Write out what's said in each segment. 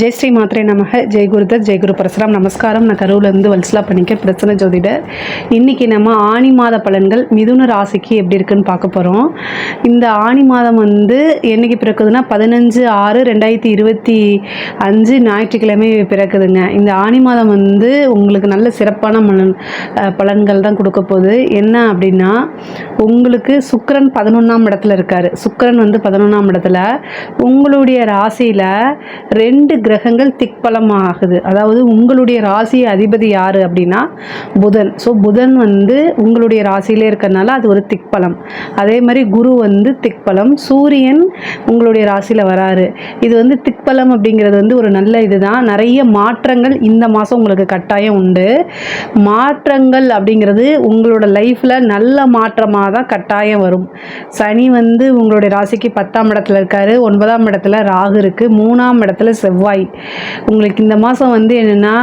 ஜெய் ஸ்ரீ மாத்திரை நமக. ஜெய் குருதர் ஜெய் குரு பரசுராம். நமஸ்காரம். நான் கரூர்லேருந்து வல்சலா பண்ணிக்க பிரச்சனை ஜோதிடர் இன்றைக்கி நம்ம ஆணி மாத பலன்கள் மிதுன ராசிக்கு எப்படி இருக்குன்னு பார்க்க போகிறோம் இந்த ஆணி மாதம் வந்து என்னைக்கு பிறக்குதுன்னா பதினஞ்சு ஆறு ரெண்டாயிரத்தி இருபத்தி அஞ்சு ஞாயிற்றுக்கிழமை பிறக்குதுங்க. இந்த ஆணி மாதம் வந்து உங்களுக்கு நல்ல சிறப்பான மலன் பலன்கள் தான் கொடுக்க போகுது. என்ன அப்படின்னா உங்களுக்கு சுக்கரன் பதினொன்றாம் இடத்துல இருக்கார். சுக்கரன் வந்து பதினொன்றாம் இடத்துல. உங்களுடைய ராசியில் ரெண்டு கிரகங்கள் திக்பலம் ஆகுது அதாவது உங்களுடைய ராசி அதிபதி யார் அப்படின்னா புதன். ஸோ புதன் வந்து உங்களுடைய ராசியிலே இருக்கிறதுனால அது ஒரு திக்பலம். அதே மாதிரி குரு வந்து திக்பலம். சூரியன் உங்களுடைய ராசியில் வராரு. இது வந்து திக்பலம் அப்படிங்கிறது வந்து ஒரு நல்ல இதுதான். நிறைய மாற்றங்கள் இந்த மாதம் உங்களுக்கு கட்டாயம் உண்டு. மாற்றங்கள் அப்படிங்கிறது உங்களோட லைஃப்பில் நல்ல மாற்றமாக தான் கட்டாயம் வரும். சனி வந்து உங்களுடைய ராசிக்கு பத்தாம் இடத்துல இருக்காரு. ஒன்பதாம் இடத்துல ராகு இருக்குது மூணாம் இடத்துல செவ்வாய் உங்களுக்கு இந்த மாதம் வந்து என்னென்னா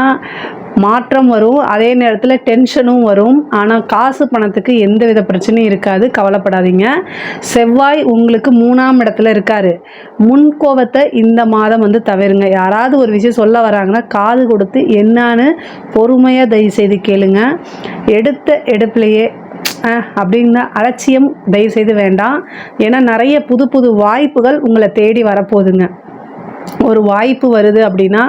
மாற்றம் வரும். அதே நேரத்தில் டென்ஷனும் வரும். ஆனால் காசு பணத்துக்கு எந்த வித பிரச்சனையும் இருக்காது. கவலைப்படாதீங்க. செவ்வாய் உங்களுக்கு மூணாம் இடத்துல இருக்காரு. முன்கோபத்தை இந்த மாதம் வந்து தவிருங்க. யாராவது ஒரு விஷயம் சொல்ல வராங்கன்னா காது கொடுத்து என்னான்னு பொறுமையாக தயவு செய்து கேளுங்க. எடுத்த எடுப்பிலையே அஹ், அப்படின்னா அலட்சியம் தயவு செய்து வேண்டாம். ஏன்னா நிறைய புது புது வாய்ப்புகள் உங்களை தேடி வரப்போகுதுங்க. ஒரு வாய்ப்பு வருது அப்படின்னா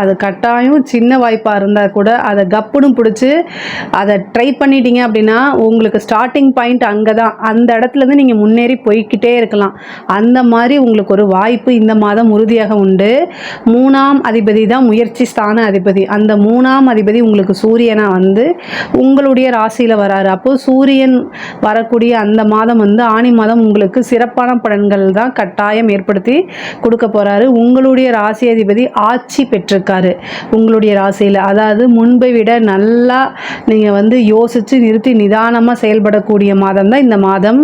அது கட்டாயம் சின்ன வாய்ப்பாக இருந்தால் கூட அதை கப்புன்னு பிடிச்சி அதை ட்ரை பண்ணிட்டீங்க அப்படின்னா உங்களுக்கு ஸ்டார்டிங் பாயிண்ட் அங்கே தான் அந்த இடத்துலேருந்து நீங்கள் முன்னேறி போய்க்கிட்டே இருக்கலாம். அந்த மாதிரி உங்களுக்கு ஒரு வாய்ப்பு இந்த மாதம் உறுதியாக உண்டு. மூணாம் அதிபதி தான் முயற்சி ஸ்தான அதிபதி. அந்த மூணாம் அதிபதி உங்களுக்கு சூரியனா வந்து உங்களுடைய ராசியில் வராரு. அப்போது சூரியன் வரக்கூடிய அந்த மாதம் வந்து ஆணி மாதம் உங்களுக்கு சிறப்பான பலன்கள் தான் கட்டாயம் ஏற்படுத்தி கொடுக்க போகிறாரு உங்களுடைய ராசி அதிபதி ஆட்சி பெற்றிருக்காரு. உங்களுடைய ராசியில் அதாவது முன்பை விட நல்லா நீங்கள் வந்து யோசித்து நிறுத்தி நிதானமாக செயல்படக்கூடிய மாதம் தான் இந்த மாதம்.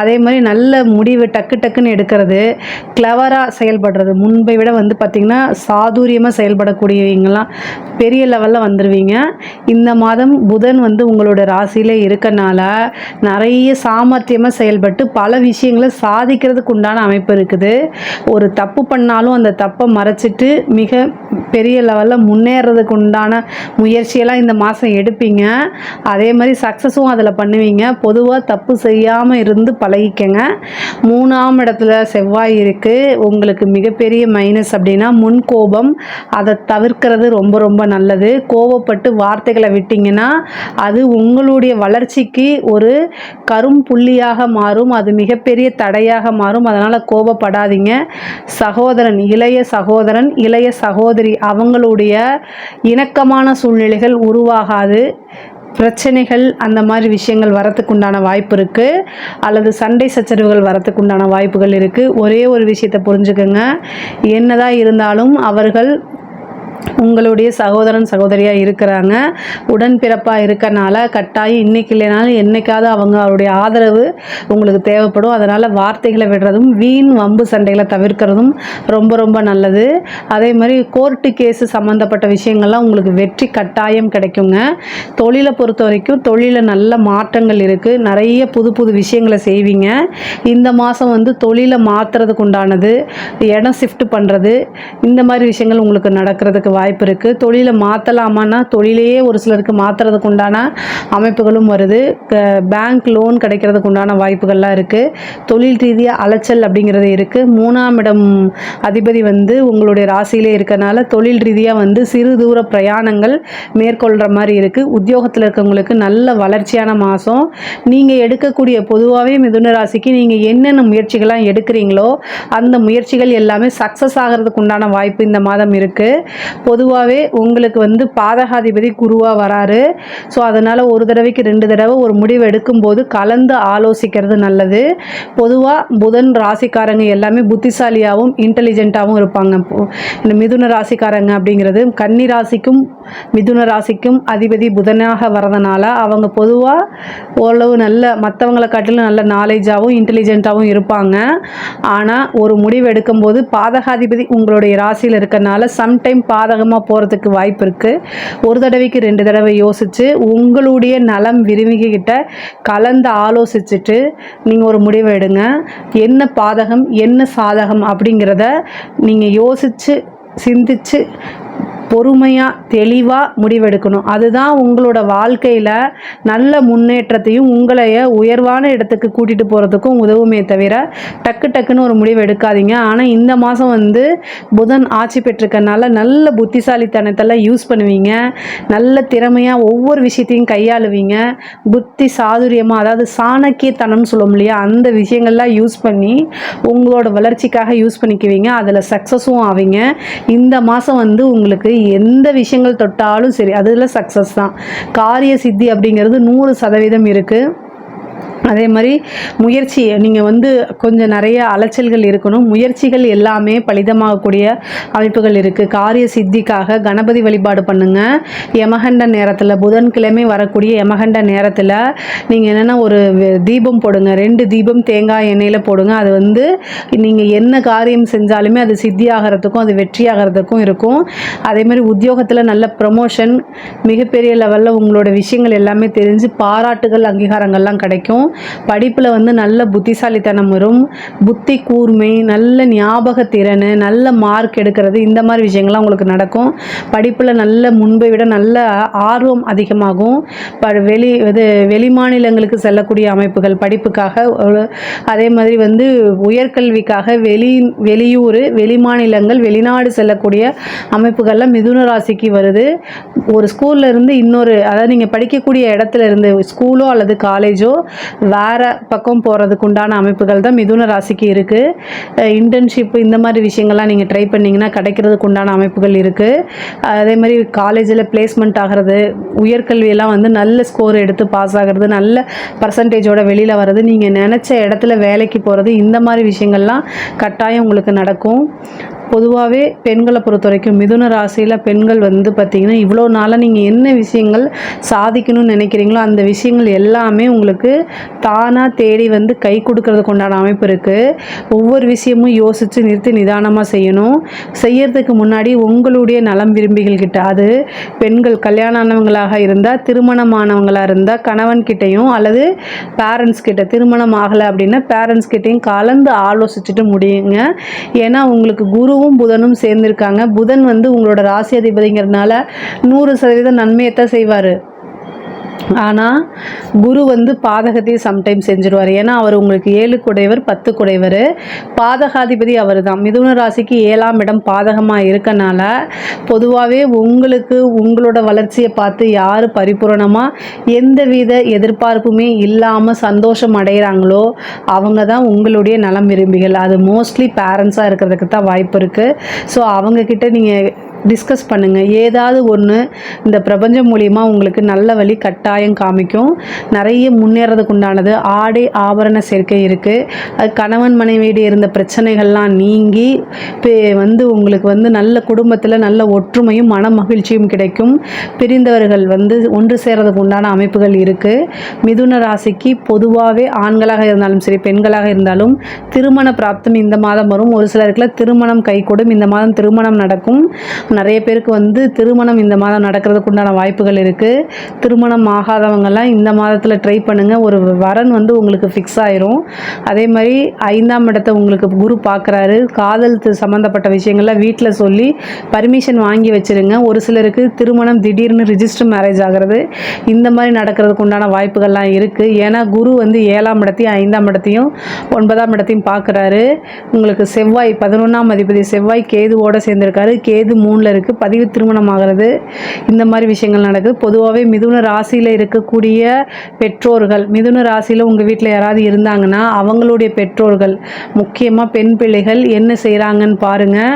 அதே மாதிரி நல்ல முடிவு டக்கு டக்குன்னு எடுக்கிறது கிளவராக செயல்படுறது. முன்பை விட வந்து பார்த்திங்கன்னா சாதுரியமாக செயல்படக்கூடியவங்களாம் பெரிய லெவலில் வந்துடுவீங்க இந்த மாதம் புதன் வந்து உங்களோட ராசியில் இருக்கனால நிறைய சாமர்த்தியமாக செயல்பட்டு பல விஷயங்களை சாதிக்கிறதுக்கு உண்டான அமைப்பு இருக்குது. ஒரு தப்பு பண்ணாலும் அந்த தப்பை மறைச்சிட்டு மிக பெரிய லெவலில் முன்னேறதுக்கு உண்டான முயற்சியெல்லாம் இந்த மாதம் எடுப்பீங்க. அதே மாதிரி சக்ஸஸும் அதில் பண்ணுவீங்க. பொதுவாக தப்பு செய்யாமல் இருந்து பழகிக்கங்க. மூணாம் இடத்துல செவ்வாய் இருக்குது உங்களுக்கு மிகப்பெரிய மைனஸ் அப்படின்னா முன் கோபம் அதை தவிர்க்கிறது ரொம்ப ரொம்ப நல்லது. கோபப்பட்டு வார்த்தைகளை விட்டிங்கன்னா அது உங்களுடைய வளர்ச்சிக்கு ஒரு கரும் புள்ளியாக மாறும். அது மிகப்பெரிய தடையாக மாறும். அதனால் கோபப்படாதீங்க. சகோதரன் இளைய இளைய சகோதரன் இளைய சகோதரி அவங்களுடைய இணக்கமான சூழ்நிலைகள் உருவாகாது. பிரச்சனைகள் அந்த மாதிரி விஷயங்கள் வரத்துக்கு உண்டான வாய்ப்பு இருக்குது அல்லது சண்டை சச்சரவுகள் வரத்துக்கு உண்டான வாய்ப்புகள் இருக்குது ஒரே ஒரு விஷயத்தை புரிஞ்சுக்கோங்க. என்னதான் இருந்தாலும் அவர்கள் உங்களுடைய சகோதரன் சகோதரியாக இருக்கிறாங்க. உடன்பிறப்பாக இருக்கனால கட்டாயம் இன்னைக்கு இல்லைனாலும் என்னைக்காவது அவங்க அவருடைய ஆதரவு உங்களுக்கு தேவைப்படும். அதனால் வார்த்தைகளை விடுறதும் வீண் வம்பு சண்டைகளை தவிர்க்கிறதும் ரொம்ப ரொம்ப நல்லது. அதே மாதிரி கோர்ட்டு கேஸு சம்மந்தப்பட்ட விஷயங்கள்லாம் உங்களுக்கு வெற்றி கட்டாயம் கிடைக்குங்க. தொழிலை பொறுத்த வரைக்கும் தொழிலில் நல்ல மாற்றங்கள் இருக்குது நிறைய புது புது விஷயங்களை செய்வீங்க. இந்த மாதம் வந்து தொழிலை மாற்றுறதுக்கு உண்டானது இடம் ஷிஃப்ட் பண்ணுறது இந்த மாதிரி விஷயங்கள் உங்களுக்கு நடக்கிறதுக்கு வாய்ப்பு இருக்குது தொழிலை மாற்றலாமான்னா தொழிலையே ஒரு சிலருக்கு மாற்றுறதுக்கு உண்டான அமைப்புகளும் வருது. பேங்க் லோன் கிடைக்கிறதுக்கு உண்டான வாய்ப்புகள்லாம் இருக்குது தொழில் ரீதியாக அலைச்சல் அப்படிங்கிறது இருக்குது மூணாம் இடம் அதிபதி வந்து உங்களுடைய ராசியிலே இருக்கனால தொழில் ரீதியாக வந்து சிறு தூர பிரயாணங்கள் மேற்கொள்கிற மாதிரி இருக்குது உத்தியோகத்தில் இருக்கவங்களுக்கு நல்ல வளர்ச்சியான மாதம் நீங்கள் எடுக்கக்கூடிய பொதுவாகவே மிதுன ராசிக்கு நீங்கள் என்னென்ன முயற்சிகள்லாம் எடுக்கிறீங்களோ அந்த முயற்சிகள் எல்லாமே சக்ஸஸ் ஆகிறதுக்கு உண்டான வாய்ப்பு இந்த மாதம் இருக்குது பொதுவாகவே உங்களுக்கு வந்து பாதகாதிபதி குருவாக வராரு. ஸோ அதனால் ஒரு தடவைக்கு ரெண்டு தடவை ஒரு முடிவு எடுக்கும்போது கலந்து ஆலோசிக்கிறது நல்லது. பொதுவாக புதன் ராசிக்காரங்க எல்லாமே புத்திசாலியாகவும் இன்டெலிஜென்ட்டாகவும் இருப்பாங்க. இந்த மிதுன ராசிக்காரங்க அப்படிங்கிறது கன்னி ராசிக்கும் மிதுன ராசிக்கும் அதிபதி புதனாக வரதுனால அவங்க பொதுவாக ஓரளவு நல்ல மற்றவங்களை காட்டிலும் நல்ல நாலேஜாகவும் இன்டெலிஜென்ட்டாகவும் இருப்பாங்க. ஆனால் ஒரு முடிவு எடுக்கும்போது பாதகாதிபதி உங்களுடைய ராசியில் இருக்கறனால சம்டைம் சாதகமாக போகிறதுக்கு வாய்ப்பு இருக்குது ஒரு தடவைக்கு ரெண்டு தடவை யோசித்து உங்களுடைய நலம் விரும்பிக்கிட்ட கலந்து ஆலோசிச்சுட்டு நீங்கள் ஒரு முடிவை எடுங்க. என்ன பாதகம் என்ன சாதகம் அப்படிங்கிறத நீங்கள் யோசித்து சிந்திச்சு பொறுமையாக தெளிவாக முடிவெடுக்கணும். அதுதான் உங்களோட வாழ்க்கையில் நல்ல முன்னேற்றத்தையும் உங்களைய உயர்வான இடத்துக்கு கூட்டிகிட்டு போகிறதுக்கும் உதவுமே தவிர டக்கு டக்குன்னு ஒரு முடிவு எடுக்காதீங்க. ஆனால் இந்த மாதம் வந்து புதன் ஆட்சி பெற்றிருக்கனால நல்ல புத்திசாலித்தனத்தெல்லாம் யூஸ் பண்ணுவீங்க. நல்ல திறமையாக ஒவ்வொரு விஷயத்தையும் கையாளுவீங்க. புத்தி சாதுரியமாக அதாவது சாணக்கியத்தனம்னு சொல்லுவோம் இல்லையா அந்த விஷயங்கள்லாம் யூஸ் பண்ணி உங்களோட வளர்ச்சிக்காக யூஸ் பண்ணிக்குவீங்க. அதில் சக்ஸஸும் ஆவீங்க. இந்த மாதம் வந்து உங்களுக்கு எந்த விஷயங்கள் தொட்டாலும் சரி அதில் சக்ஸஸ் தான். காரிய சித்தி அப்படிங்கிறது நூறு சதவீதம் இருக்குது அதே மாதிரி முயற்சி நீங்கள் வந்து கொஞ்சம் நிறைய அலைச்சல்கள் இருக்கணும். முயற்சிகள் எல்லாமே பலிதமாகக்கூடிய அமைப்புகள் இருக்குது காரிய சித்திக்காக கணபதி வழிபாடு பண்ணுங்கள் யமகண்ட நேரத்தில் புதன்கிழமை வரக்கூடிய யமகண்ட நேரத்தில் நீங்கள் என்னென்னா ஒரு தீபம் போடுங்க. ரெண்டு தீபம் தேங்காய் எண்ணெயில் போடுங்க. அது வந்து நீங்கள் என்ன காரியம் செஞ்சாலுமே அது சித்தி ஆகிறதுக்கும் அது வெற்றி ஆகிறதுக்கும் இருக்கும். அதே மாதிரி உத்தியோகத்தில் நல்ல ப்ரமோஷன் மிகப்பெரிய லெவலில் உங்களோட விஷயங்கள் எல்லாமே தெரிஞ்சு பாராட்டுகள் அங்கீகாரங்கள்லாம் கிடைக்கும். படிப்பில் வந்து நல்ல புத்திசாலித்தனம் வரும். புத்தி கூர்மை நல்ல ஞாபக திறன் நல்ல மார்க் எடுக்கிறது இந்த மாதிரி விஷயங்கள்லாம் உங்களுக்கு நடக்கும். படிப்பில் நல்ல முன்பை விட நல்ல ஆர்வம் அதிகமாகும். ப வெளி இது வெளி மாநிலங்களுக்கு செல்லக்கூடிய அமைப்புகள் படிப்புக்காக அதே மாதிரி வந்து உயர்கல்விக்காக வெளி வெளியூர் வெளி மாநிலங்கள் வெளிநாடு செல்லக்கூடிய அமைப்புகள்லாம் மிதுன ராசிக்கு வருது. ஒரு ஸ்கூல்ல இருந்து இன்னொரு அதாவது நீங்கள் படிக்கக்கூடிய இடத்துல இருந்து ஸ்கூலோ அல்லது காலேஜோ வேற பக்கம் போகிறதுக்கு உண்டான அமைப்புகள் தான் மிதுன ராசிக்கு இருக்குது இன்டர்ன்ஷிப் இந்த மாதிரி விஷயங்கள்லாம் நீங்கள் ட்ரை பண்ணிங்கன்னா கிடைக்கிறதுக்கு உண்டான அமைப்புகள் இருக்குது அதே மாதிரி காலேஜில் பிளேஸ்மெண்ட் ஆகிறது உயர்கல்வியெல்லாம் வந்து நல்ல ஸ்கோர் எடுத்து பாஸ் ஆகிறது நல்ல பர்சன்டேஜோட வெளியில் வர்றது நீங்கள் நினச்ச இடத்துல வேலைக்கு போகிறது இந்த மாதிரி விஷயங்கள்லாம் கட்டாயம் உங்களுக்கு நடக்கும். பொதுவாகவே பெண்களை பொறுத்த வரைக்கும் மிதுன ராசியில் பெண்கள் வந்து பார்த்திங்கன்னா இவ்வளோ நாளாக நீங்கள் என்ன விஷயங்கள் சாதிக்கணும்னு நினைக்கிறீங்களோ அந்த விஷயங்கள் எல்லாமே உங்களுக்கு தானாக தேடி வந்து கை கொடுக்கறதுக்கு உண்டான அமைப்பு இருக்குது ஒவ்வொரு விஷயமும் யோசித்து நிறுத்தி நிதானமாக செய்யணும். செய்யறதுக்கு முன்னாடி உங்களுடைய நலம் விரும்பிகள் கிட்ட அது பெண்கள் கல்யாணம் ஆனவங்களாக இருந்தால் திருமணமானவங்களாக இருந்தால் கணவன் கிட்டேயும் அல்லது பேரண்ட்ஸ் கிட்ட திருமணம் ஆகலை அப்படின்னா பேரண்ட்ஸ் கிட்டேயும் கலந்து ஆலோசிச்சுட்டு முடியுங்க. ஏன்னா உங்களுக்கு குரு குருவும் புதனும் சேர்ந்திருக்காங்க. புதன் வந்து உங்களோட ராசி அதிபதிங்கிறதுனால நூறு சதவீதம் நன்மையைத்தான் செய்வார். ஆனால் குரு வந்து பாதகத்தையும் சம்டைம் செஞ்சுருவார். ஏன்னா அவர் உங்களுக்கு ஏழு குடைவர் பத்து குடைவர் பாதகாதிபதி அவர் தான் மிதுன ராசிக்கு ஏழாம் இடம் பாதகமாக இருக்கனால பொதுவாகவே உங்களுக்கு உங்களோட வளர்ச்சியை பார்த்து யார் பரிபூரணமாக எந்தவித எதிர்பார்ப்புமே இல்லாமல் சந்தோஷம் அடைகிறாங்களோ அவங்க தான் உங்களுடைய நலம் விரும்பிகள். அது மோஸ்ட்லி பேரண்ட்ஸாக இருக்கிறதுக்கு தான் வாய்ப்பு இருக்குது ஸோ அவங்கக்கிட்ட நீங்கள் டிஸ்கஸ் பண்ணுங்கள் ஏதாவது ஒன்று இந்த பிரபஞ்சம் மூலிமா உங்களுக்கு நல்ல வழி கட்டாயம் காமிக்கும். நிறைய முன்னேறதுக்கு உண்டானது ஆடை ஆபரண சேர்க்கை இருக்குது அது கணவன் மனைவியிட இருந்த பிரச்சனைகள்லாம் நீங்கி வந்து உங்களுக்கு வந்து நல்ல குடும்பத்தில் நல்ல ஒற்றுமையும் மன மகிழ்ச்சியும் கிடைக்கும். பிரிந்தவர்கள் வந்து ஒன்று சேர்றதுக்கு உண்டான அமைப்புகள் இருக்குது மிதுன ராசிக்கு பொதுவாகவே ஆண்களாக இருந்தாலும் சரி பெண்களாக இருந்தாலும் திருமண பிராப்தம் இந்த மாதம் வரும். ஒரு சிலருக்குலாம் திருமணம் கைகூடும். இந்த மாதம் திருமணம் நடக்கும். நிறைய பேருக்கு வந்து திருமணம் இந்த மாதம் நடக்கிறதுக்கு உண்டான வாய்ப்புகள் இருக்குது திருமணம் ஆகாதவங்கெல்லாம் இந்த மாதத்தில் ட்ரை பண்ணுங்கள் ஒரு வரன் வந்து உங்களுக்கு ஃபிக்ஸ் ஆயிரும். அதே மாதிரி ஐந்தாம் இடத்தை உங்களுக்கு குரு பார்க்குறாரு காதல் சம்மந்தப்பட்ட விஷயங்கள்லாம் வீட்டில் சொல்லி பர்மிஷன் வாங்கி வச்சிருங்க. ஒரு சிலருக்கு திருமணம் திடீர்னு ரிஜிஸ்டர் மேரேஜ் ஆகிறது. இந்த மாதிரி நடக்கிறதுக்கு உண்டான வாய்ப்புகள்லாம் இருக்குது ஏன்னா குரு வந்து ஏழாம் இடத்தையும் ஐந்தாம் இடத்தையும் ஒன்பதாம் இடத்தையும் பார்க்குறாரு உங்களுக்கு செவ்வாய் பதினொன்றாம் அதிபதி செவ்வாய் கேதுவோட சேர்ந்திருக்காரு. கேது மூணு மூணில் இருக்குது பதிவு திருமணம் ஆகிறது இந்த மாதிரி விஷயங்கள் நடக்குது. பொதுவாகவே மிதுன ராசியில் இருக்கக்கூடிய பெற்றோர்கள் மிதுன ராசியில் உங்கள் வீட்டில் யாராவது இருந்தாங்கன்னா அவங்களுடைய பெற்றோர்கள் முக்கியமாக பெண் பிள்ளைகள் என்ன செய்கிறாங்கன்னு பாருங்கள்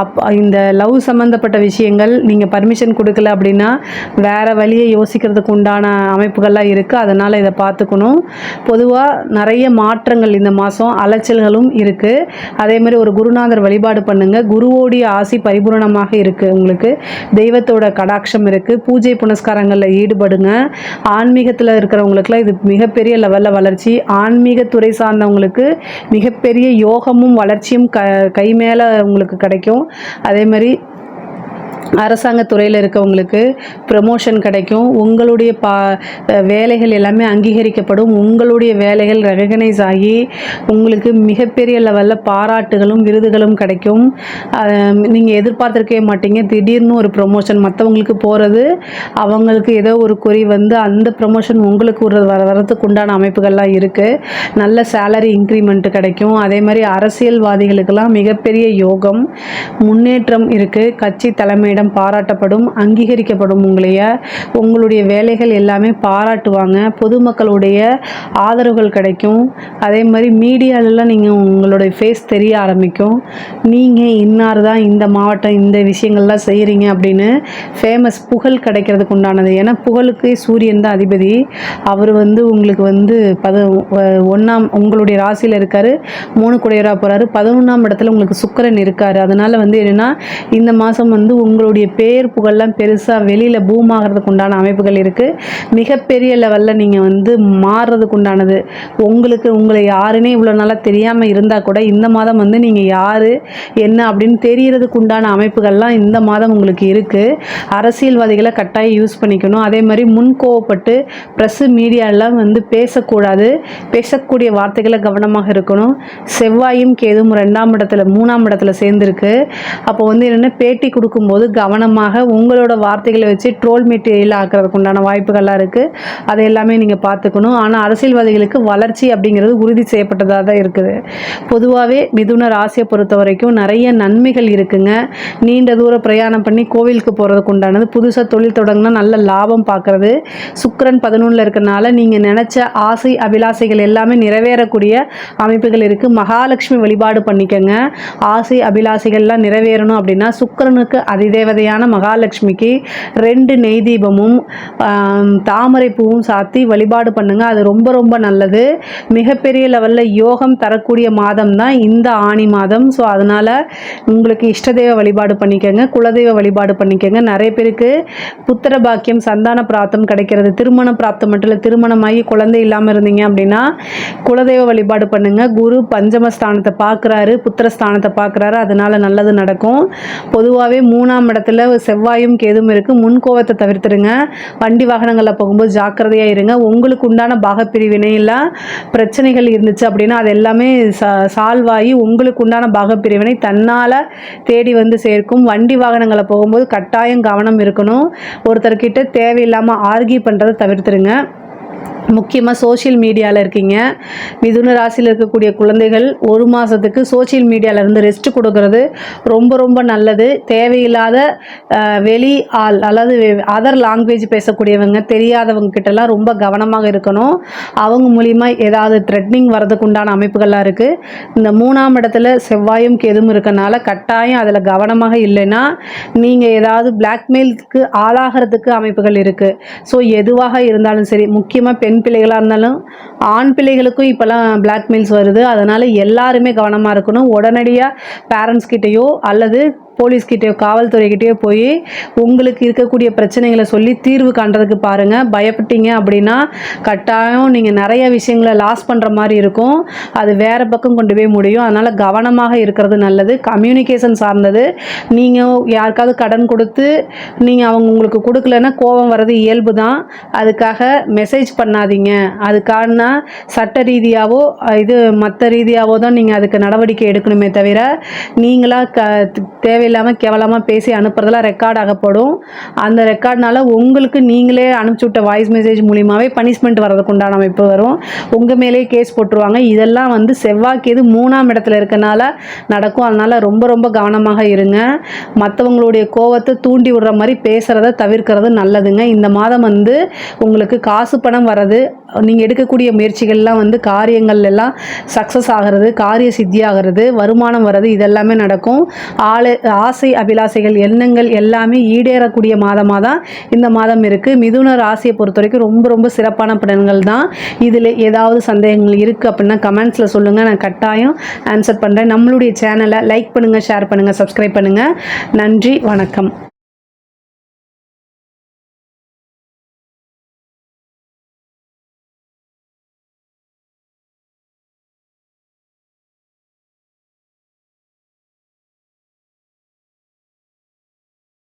அப் இந்த லவ் சம்மந்தப்பட்ட விஷயங்கள் நீங்கள் பர்மிஷன் கொடுக்கல அப்படின்னா வேறு வழியை யோசிக்கிறதுக்கு உண்டான அமைப்புகள்லாம் இருக்குது அதனால் இதை பார்த்துக்கணும். பொதுவாக நிறைய மாற்றங்கள் இந்த மாதம் அலைச்சல்களும் இருக்குது அதே மாதிரி ஒரு குருநாதர் வழிபாடு பண்ணுங்கள் குருவோடைய ஆசி பரிபூரணமாக இருக்குது உங்களுக்கு. தெய்வத்தோட கடாட்சம் இருக்குது பூஜை புனஸ்காரங்களில் ஈடுபடுங்க. ஆன்மீகத்தில் இருக்கிறவங்களுக்குலாம் இது மிகப்பெரிய லெவலில் வளர்ச்சி. ஆன்மீகத்துறை சார்ந்தவங்களுக்கு மிகப்பெரிய யோகமும் வளர்ச்சியும் க கை மேலே உங்களுக்கு கிடைக்கும். அதே மாதிரி அரசாங்க துறையில் இருக்கவங்களுக்கு ப்ரமோஷன் கிடைக்கும். உங்களுடைய பா வேலைகள் எல்லாமே அங்கீகரிக்கப்படும். உங்களுடைய வேலைகள் ரெகனைஸ் ஆகி உங்களுக்கு மிகப்பெரிய லெவலில் பாராட்டுகளும் விருதுகளும் கிடைக்கும். நீங்கள் எதிர்பார்த்துருக்கவே மாட்டீங்க. திடீர்னு ஒரு ப்ரொமோஷன் மற்றவங்களுக்கு போகிறது அவங்களுக்கு ஏதோ ஒரு குறி வந்து அந்த ப்ரொமோஷன் உங்களுக்கு ஒரு வர வரதுக்கு உண்டான அமைப்புகள்லாம் இருக்குது நல்ல சேலரி இன்க்ரிமெண்ட் கிடைக்கும். அதே மாதிரி அரசியல்வாதிகளுக்கெல்லாம் மிகப்பெரிய யோகம் முன்னேற்றம் இருக்குது கட்சி தலைமையிடம் உங்களிடம் பாராட்டப்படும் அங்கீகரிக்கப்படும் உங்களைய உங்களுடைய வேலைகள் எல்லாமே பாராட்டுவாங்க. பொதுமக்களுடைய ஆதரவுகள் கிடைக்கும். அதே மாதிரி மீடியாலெலாம் நீங்கள் உங்களுடைய ஃபேஸ் தெரிய ஆரம்பிக்கும். நீங்கள் இன்னார் தான் இந்த மாவட்டம் இந்த விஷயங்கள்லாம் செய்கிறீங்க அப்படின்னு ஃபேமஸ் புகழ் கிடைக்கிறதுக்கு உண்டானது. ஏன்னா புகழுக்கு சூரியன் தான் அதிபதி. அவர் வந்து உங்களுக்கு வந்து பத ஒன்றாம் உங்களுடைய ராசியில் இருக்கார். மூணு குடையராக போகிறாரு பதினொன்றாம் இடத்துல உங்களுக்கு சுக்கரன் இருக்கார். அதனால் வந்து என்னென்னா இந்த மாதம் வந்து உங்களுடைய உங்களுடைய பேர் புகழ்லாம் பெருசாக வெளியில் பூம் ஆகிறதுக்கு உண்டான அமைப்புகள் இருக்குது மிகப்பெரிய லெவலில் நீங்கள் வந்து மாறுறதுக்கு உண்டானது. உங்களுக்கு உங்களை யாருன்னே இவ்வளோ நாளாக தெரியாமல் இருந்தால் கூட இந்த மாதம் வந்து நீங்கள் யார் என்ன அப்படின்னு தெரியறதுக்கு உண்டான அமைப்புகள்லாம் இந்த மாதம் உங்களுக்கு இருக்குது அரசியல்வாதிகளை கட்டாயம் யூஸ் பண்ணிக்கணும். அதே மாதிரி முன்கோவப்பட்டு ப்ரெஸ்ஸு மீடியாலாம் வந்து பேசக்கூடாது. பேசக்கூடிய வார்த்தைகளை கவனமாக இருக்கணும். செவ்வாயும் கேதும் ரெண்டாம் இடத்துல மூணாம் இடத்துல சேர்ந்துருக்கு. அப்போ வந்து என்னென்ன பேட்டி கொடுக்கும்போது கவனமாக உங்களோட வார்த்தைகளை வச்சு ட்ரோல் மெட்டீரியல் ஆக்கிறதுக்கு உண்டான வாய்ப்புகள்லாம் இருக்குது அதை எல்லாமே நீங்கள் பார்த்துக்கணும். ஆனால் அரசியல்வாதிகளுக்கு வளர்ச்சி அப்படிங்கிறது உறுதி செய்யப்பட்டதாக தான் இருக்குது. பொதுவாகவே மிதுன ராசியை பொறுத்த வரைக்கும் நிறைய நன்மைகள் இருக்குங்க. நீண்ட தூரம் பிரயாணம் பண்ணி கோவிலுக்கு போகிறதுக்கு உண்டானது புதுசாக தொழில் தொடங்கினா நல்ல லாபம் பார்க்குறது. சுக்கரன் பதினொன்றில் இருக்கனால நீங்கள் நினச்ச ஆசை அபிலாசைகள் எல்லாமே நிறைவேறக்கூடிய அமைப்புகள் இருக்குது மகாலட்சுமி வழிபாடு பண்ணிக்கோங்க. ஆசை அபிலாசைகள்லாம் நிறைவேறணும் அப்படின்னா சுக்கரனுக்கு அதிதேவ தேவதையான மகாலட்சுமிக்கு ரெண்டு நெய் தீபமும் தாமரை பூவும் சாத்தி வழிபாடு பண்ணுங்கள் அது ரொம்ப ரொம்ப நல்லது. மிகப்பெரிய லெவலில் யோகம் தரக்கூடிய மாதம் தான் இந்த ஆணி மாதம். ஸோ அதனால் உங்களுக்கு இஷ்டதெய்வ வழிபாடு பண்ணிக்கோங்க குலதெய்வ வழிபாடு பண்ணிக்கோங்க. நிறைய பேருக்கு புத்திர பாக்கியம் சந்தான பிராப்தம் கிடைக்கிறது. திருமண பிராப்தம் மட்டும் இல்லை திருமணமாகி குழந்தை இல்லாமல் இருந்தீங்க அப்படின்னா குலதெய்வ வழிபாடு பண்ணுங்கள் குரு பஞ்சமஸ்தானத்தை பார்க்குறாரு புத்திரஸ்தானத்தை பார்க்குறாரு அதனால் நல்லது நடக்கும். பொதுவாகவே மூணாம் இடத்துல செவ்வாயும் கேதும் இருக்குது முன்கோவத்தை தவிர்த்துருங்க. வண்டி வாகனங்களில் போகும்போது ஜாக்கிரதையாக இருங்க. உங்களுக்கு உண்டான பாகப்பிரிவினையெல்லாம் பிரச்சனைகள் இருந்துச்சு அப்படின்னா அது எல்லாமே சால்வ் ஆகி உங்களுக்கு உண்டான பாகப்பிரிவினை தன்னால் தேடி வந்து சேர்க்கும். வண்டி வாகனங்களை போகும்போது கட்டாயம் கவனம் இருக்கணும். ஒருத்தர்கிட்ட தேவையில்லாமல் ஆர்கி பண்ணுறதை தவிர்த்துருங்க. முக்கியமாக சோஷியல் மீடியாவில் இருக்கீங்க. மிதுன ராசியில் இருக்கக்கூடிய குழந்தைகள் ஒரு மாதத்துக்கு சோஷியல் மீடியாவிலேருந்து ரெஸ்ட் கொடுக்கறது ரொம்ப ரொம்ப நல்லது. தேவையில்லாத வெளி ஆள் அல்லது அதர் லாங்குவேஜ் பேசக்கூடியவங்க தெரியாதவங்க கிட்டலாம் ரொம்ப கவனமாக இருக்கணும். அவங்க மூலிமா ஏதாவது த்ரெட்னிங் வரதுக்கு உண்டான அமைப்புகள்லாம் இருக்குது இந்த மூணாம் இடத்துல செவ்வாயும் கெதும் இருக்கனால கட்டாயம் அதில் கவனமாக இல்லைன்னா நீங்கள் ஏதாவது பிளாக்மெயிலுக்கு ஆளாகிறதுக்கு அமைப்புகள் இருக்குது ஸோ எதுவாக இருந்தாலும் சரி முக்கியமாக பெண் பிள்ளைகளாக இருந்தாலும் ஆண் பிள்ளைகளுக்கும் இப்போல்லாம் பிளாக்மெயில்ஸ் வருது. அதனால் எல்லாருமே கவனமாக இருக்கணும். உடனடியாக பேரண்ட்ஸ் கிட்டேயோ அல்லது போலீஸ்கிட்டயோ காவல்துறைக்கிட்டேயோ போய் உங்களுக்கு இருக்கக்கூடிய பிரச்சனைகளை சொல்லி தீர்வு காண்றதுக்கு பாருங்கள் பயப்பட்டீங்க அப்படின்னா கட்டாயம் நீங்கள் நிறைய விஷயங்களை லாஸ் பண்ணுற மாதிரி இருக்கும். அது வேறு பக்கம் கொண்டு போய் முடியும். அதனால் கவனமாக இருக்கிறது நல்லது. கம்யூனிகேஷன் சார்ந்தது. நீங்கள் யாருக்காவது கடன் கொடுத்து நீங்கள் அவங்க உங்களுக்கு கொடுக்கலன்னா கோபம் வர்றது இயல்பு தான். அதுக்காக மெசேஜ் பண்ணாதீங்க. அதுக்கான சட்ட ரீதியாகவோ இது மற்ற ரீதியாகவோ தான் நீங்கள் அதுக்கு நடவடிக்கை எடுக்கணுமே தவிர நீங்களாக க தேவையில்லை தேவையில்லாமல் கேவலமாக பேசி அனுப்புறதெல்லாம் ரெக்கார்ட் ஆகப்படும் அந்த ரெக்கார்ட்னால உங்களுக்கு நீங்களே அனுப்பிச்சி விட்ட வாய்ஸ் மெசேஜ் மூலியமாகவே பனிஷ்மெண்ட் வர்றதுக்குண்டான அமைப்பு வரும். உங்கள் மேலே கேஸ் போட்டுருவாங்க. இதெல்லாம் வந்து செவ்வாய்க்கு எது மூணாம் இடத்துல இருக்கனால நடக்கும். அதனால் ரொம்ப ரொம்ப கவனமாக இருங்க. மற்றவங்களுடைய கோவத்தை தூண்டி விடுற மாதிரி பேசுகிறத தவிர்க்கிறது நல்லதுங்க. இந்த மாதம் வந்து உங்களுக்கு காசு பணம் வர்றது நீங்கள் எடுக்கக்கூடிய முயற்சிகள்லாம் வந்து காரியங்கள் எல்லாம் சக்ஸஸ் ஆகிறது காரிய சித்தி ஆகிறது வருமானம் வர்றது இதெல்லாமே நடக்கும். ஆளு ஆசை அபிலாசைகள் எண்ணங்கள் எல்லாமே ஈடேறக்கூடிய மாதமாக தான் இந்த மாதம் இருக்குது மிதுன ராசியை பொறுத்த வரைக்கும் ரொம்ப ரொம்ப சிறப்பான பலன்கள் தான். இதில் ஏதாவது சந்தேகங்கள் இருக்குது அப்படின்னா கமெண்ட்ஸில் சொல்லுங்கள் நான் கட்டாயம் ஆன்சர் பண்ணுறேன் நம்மளுடைய சேனலை லைக் பண்ணுங்கள் ஷேர் பண்ணுங்கள் சப்ஸ்கிரைப் பண்ணுங்கள் நன்றி வணக்கம்.